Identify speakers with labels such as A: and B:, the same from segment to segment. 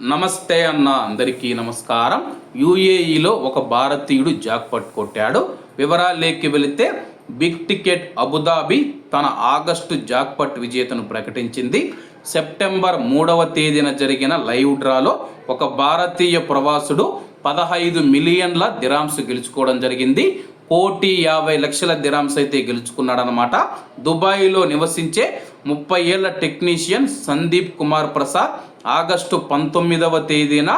A: నమస్తే అన్న అందరికీ నమస్కారం. యుఏఈలో ఒక భారతీయుడు జాక్పట్ కొట్టాడు. వివరాలేకి వెళితే బిగ్ టికెట్ అబుదాబి తన ఆగస్టు జాక్పట్ విజేతను ప్రకటించింది. సెప్టెంబర్ మూడవ తేదీన జరిగిన లైవ్ డ్రాలో ఒక భారతీయ ప్రవాసుడు పదహైదు మిలియన్ల దిరామ్స్ గెలుచుకోవడం జరిగింది. కోటి యాభై లక్షల దిరామ్స్ అయితే గెలుచుకున్నాడనమాట దుబాయ్లో నివసించే ముప్పై ఏళ్ళ టెక్నీషియన్ సందీప్ కుమార్ ప్రసాద్ ఆగస్టు పంతొమ్మిదవ తేదీన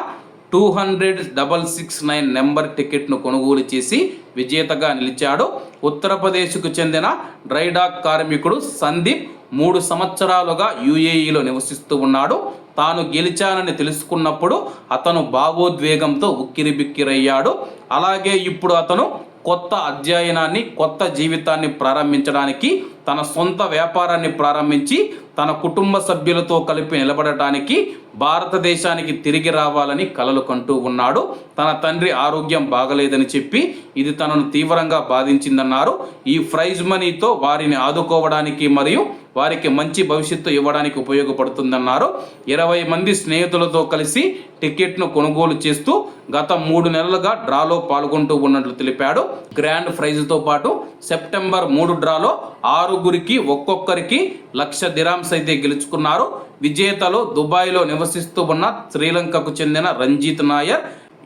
A: two hundred double six nine number టికెట్ను కొనుగోలు చేసి విజేతగా నిలిచాడు. ఉత్తరప్రదేశ్కు చెందిన డ్రైడాక్ కార్మికుడు సందీప్ మూడు సంవత్సరాలుగా యుఏఈలో నివసిస్తూ ఉన్నాడు. తాను గెలిచానని తెలుసుకున్నప్పుడు అతను భావోద్వేగంతో ఉక్కిరిబిక్కిరయ్యాడు. అలాగే ఇప్పుడు అతను కొత్త అధ్యయనాన్ని కొత్త జీవితాన్ని ప్రారంభించడానికి తన సొంత వ్యాపారాన్ని ప్రారంభించి తన కుటుంబ సభ్యులతో కలిపి నిలబడటానికి భారతదేశానికి తిరిగి రావాలని కలలు కంటూ ఉన్నాడు. తన తండ్రి ఆరోగ్యం బాగలేదని చెప్పి ఇది తనను తీవ్రంగా బాధించిందన్నారు. ఈ ప్రైజ్ మనీతో వారిని ఆదుకోవడానికి మరియు వారికి మంచి భవిష్యత్తు ఇవ్వడానికి ఉపయోగపడుతుందన్నారు. ఇరవై మంది స్నేహితులతో కలిసి టికెట్ను కొనుగోలు చేస్తూ గత మూడు నెలలుగా డ్రాలో పాల్గొంటూ ఉన్నట్లు తెలిపాడు. గ్రాండ్ ప్రైజ్తో పాటు సెప్టెంబర్ మూడు డ్రాలో ఆరుగురికి ఒక్కొక్కరికి లక్ష దిరామ్స్ అయితే గెలుచుకున్నారు. విజేతలో దుబాయ్లో నివసిస్తూ ఉన్న శ్రీలంకకు చెందిన రంజిత్ నాయర్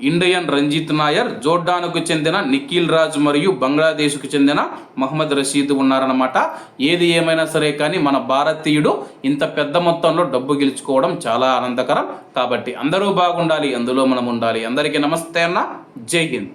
A: ఇండియన్ రంజిత్ నాయర్ జోర్డాన్కు చెందిన నిఖిల్ రాజ్ మరియు బంగ్లాదేశ్కు చెందిన మహమ్మద్ రషీద్ ఉన్నారన్నమాట. ఏది ఏమైనా సరే కానీ మన భారతీయుడు ఇంత పెద్ద మొత్తంలో డబ్బు గెలుచుకోవడం చాలా ఆనందకరం. కాబట్టి అందరూ బాగుండాలి అందులో మనం ఉండాలి. అందరికీ నమస్తే అన్న. జై హింద్.